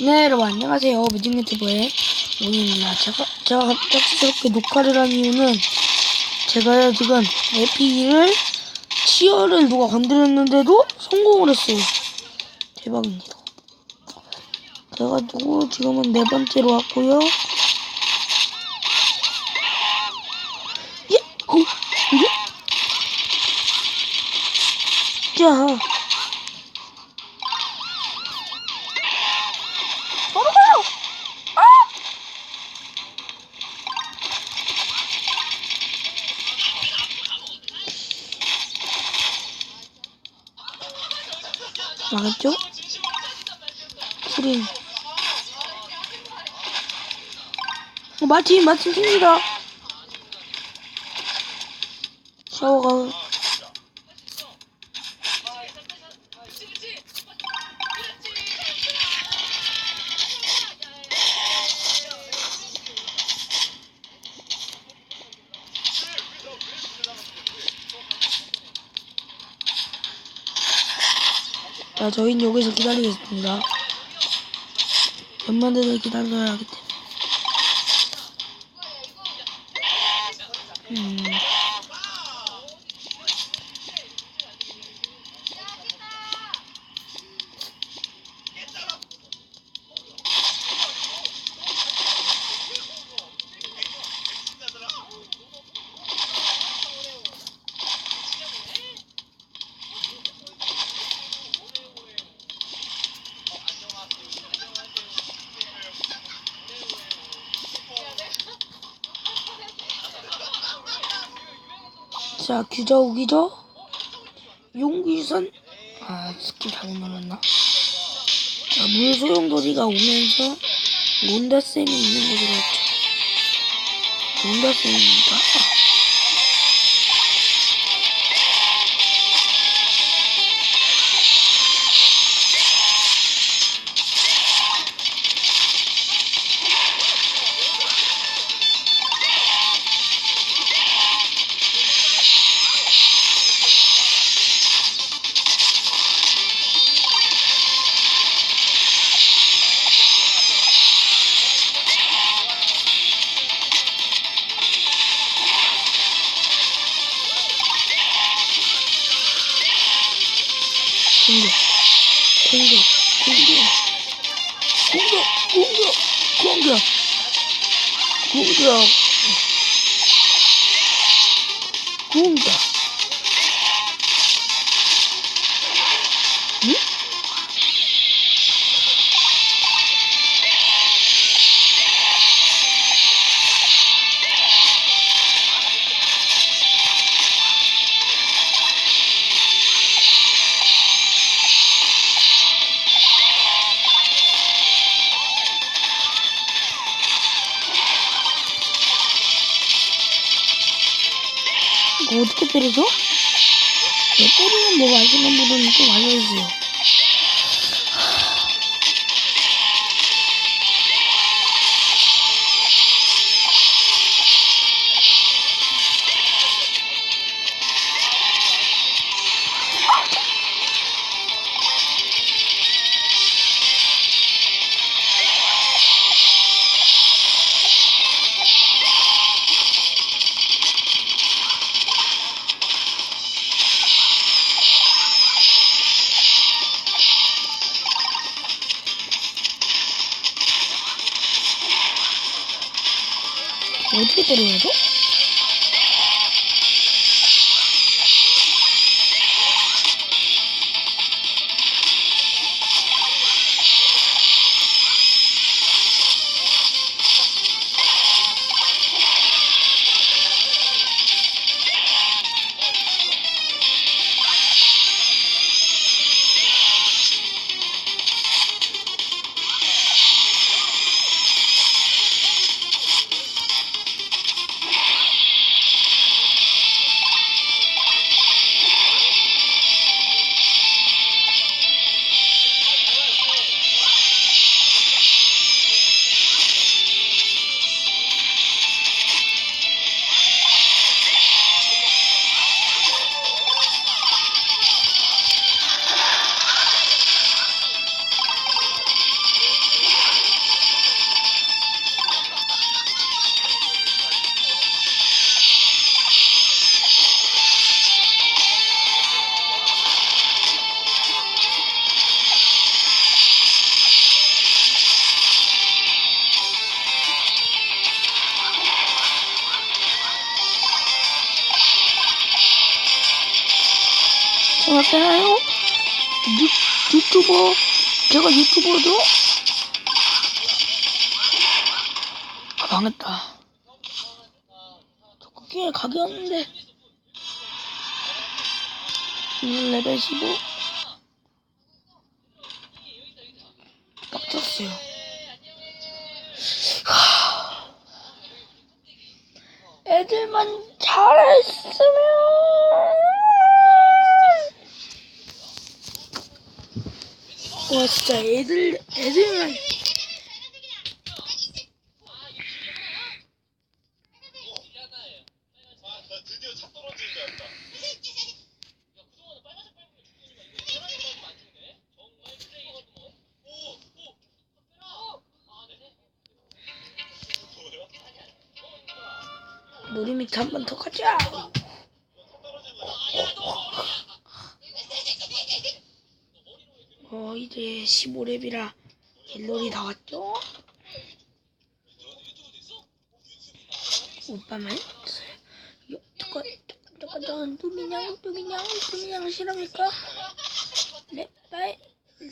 네, 여러분 안녕하세요. 뮤직 유튜버의 몬입니다. 제가 제가 갑작스럽게 녹화를 한 이유는 제가요 지금 에피를 치어를 누가 건드렸는데도 성공을 했어요. 대박입니다. 그래가지고 지금은 네 번째로 왔고요. 예, 어, 예? 자. 망했죠? 소리. 어, 마침, 마침 씁니다. 샤워가. 자, 저희는 여기서 기다리겠습니다. 웬만해서 기다려야 하기 때문에. 음. 자, 규저 우기죠? 용기선. 아, 스킬 잘못 눌렀나? 자, 물소용돌이가 오면서 론다쌤이 있는 곳으로 왔죠. 론다쌤입니다. 공격, 공 때리죠? 네, 때리는 법 아시는 분은 좀 알려주세요. 어떻게 때 생각되나요? 유, 유튜버 제가 유튜버죠? 아, 망했다. 토끼에 가게였는데 음, 레벨 15 빡쳤어요. 하... 애들만 잘했으면 와 진짜 애들 애들만 나 드디어 차 떨어지는 줄 알았다. 놀이미터 한번 더 가자. 어 이제 15렙이라 갤러리 다 왔죠? 오빠만 요 잠깐 잠깐 잠깐 누미냥 누미냥 누미냥 실합니까? 랩발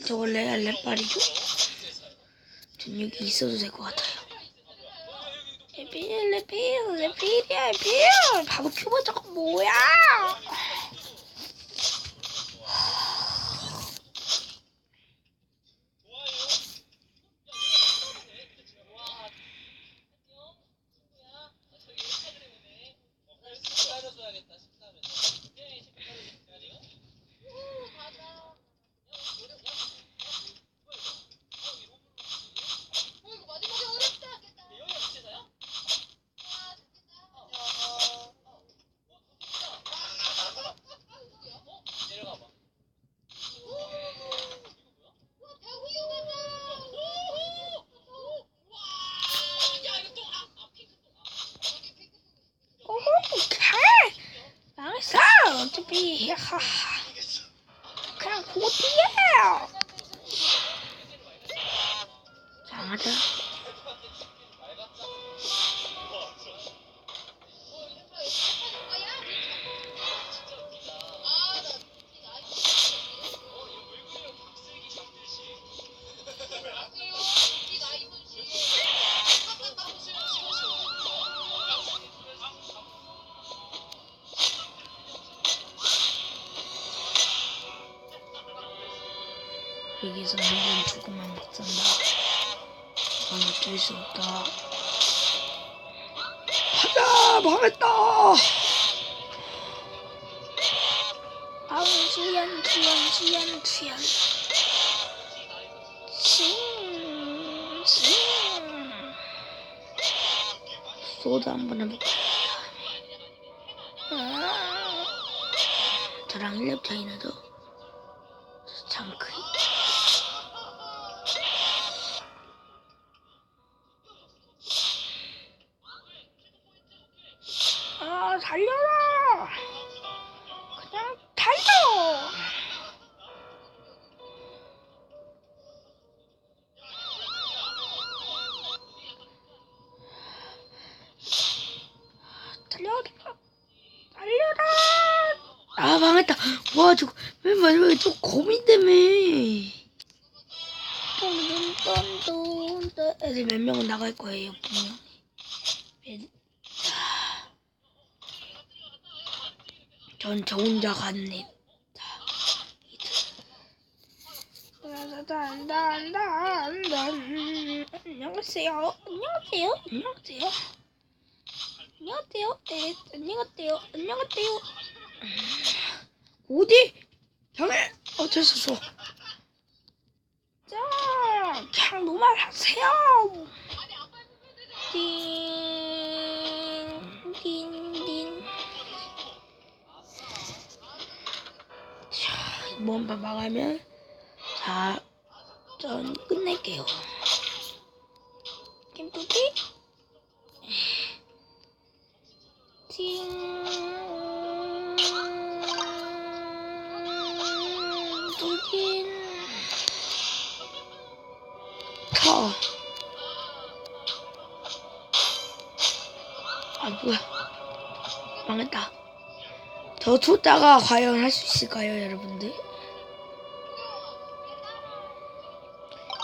저거 레알 랩발이죠? 전 여기 있어도 될 것 같아요. 레필 레필 레필이야 레필 바보 큐브 저거 뭐야? 어차피 하하 그냥 고티야 장하자 여기서 한번 못 산다 이건 어쩔 수 없다 가자! 망했다! 아우 수연 수연 수연 수연. 싱, 싱. 소드 한번 해볼까? 아, 저랑 1렙 차이 나도 참크 달려라! 그냥 달려! 달려라! 달려라! 아 망했다. 와 저거 맨 마지막에 저 거미 때문에. 뚠뚠뚠뚠 애들 몇 명은 나갈 거예요 분명히 애들- 아. 전 저 혼자 갔네 안녕하세요. 안녕하세요. 안녕하세요. 안녕하세요. 네, 안녕하세요. 안녕하세요. 어디? 어쩔 수 없어. 자, 그냥 노말 하세요. 띵, 띵, 띵. 자, 이번만 망하면 자, 전 끝낼게요. 김뚜기? 띵. 두긴. 터. 아, 뭐야. 망했다. 더더 tus다가 과연 할 수 있을까요, 여러분들?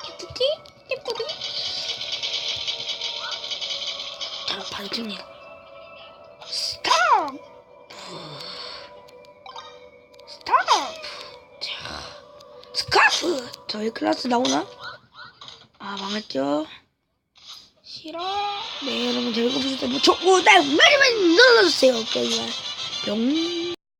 예쁘디? 예쁘디? 자, 반중이요. 스탑! 스탑! 자, 스카프! 저희 클래스 나오나? 아, 망했죠? 싫어. 네, 여러분, 때, 뭐, 좋고, 나, 많이 많이 눌러주세요. 오케이, 뿅.